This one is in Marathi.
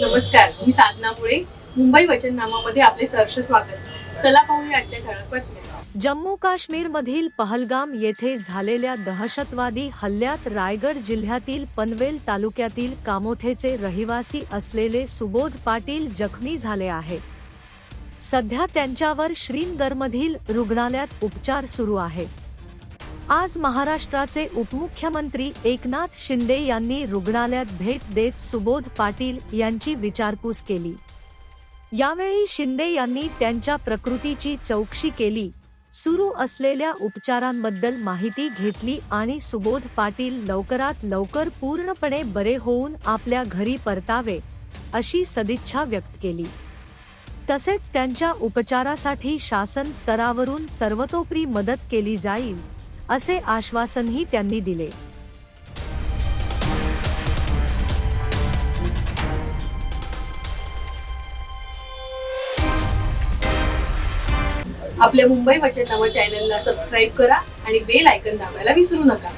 नमस्कार मी साधना मुळे. मुंबई वचननामामध्ये आपले सहर्ष स्वागत. चला पाहूया आजच्या ठळक बातम्या. जम्मू काश्मीरमधील पहलगाम येथे झालेल्या दहशतवादी हल्ल्यात रायगड जिल्ह्यातील पनवेल तालुक्यातील कामोठेचे रहिवासी असलेले सुबोध पाटील जखमी झाले आहेत सध्या त्यांच्यावर श्रीनगरमधील रुग्णालयात उपचार सुरू आहेत आज महाराष्ट्राचे उपमुख्यमंत्री एकनाथ शिंदे यांनी रुग्णालयात भेट देत सुबोध पाटील यांची विचारपूस केली. यावेळी शिंदे यांनी त्यांच्या प्रकृतीची चौकशी केली. सुरू असलेल्या उपचारांबद्दल माहिती घेतली आणि सुबोध पाटील लवकरात लवकर पूर्णपणे बरे होऊन आपल्या घरी परतावे अशी सदिच्छा व्यक्त केली. तसेच त्यांच्या उपचारासाठी शासन स्तरावरून सर्वतोपरी मदत केली जाईल. असे आश्वासनही त्यांनी दिले. आपल्या मुंबई वचननामा चॅनलला सबस्क्राईब करा आणि बेल आयकन दाबायला विसरू नका.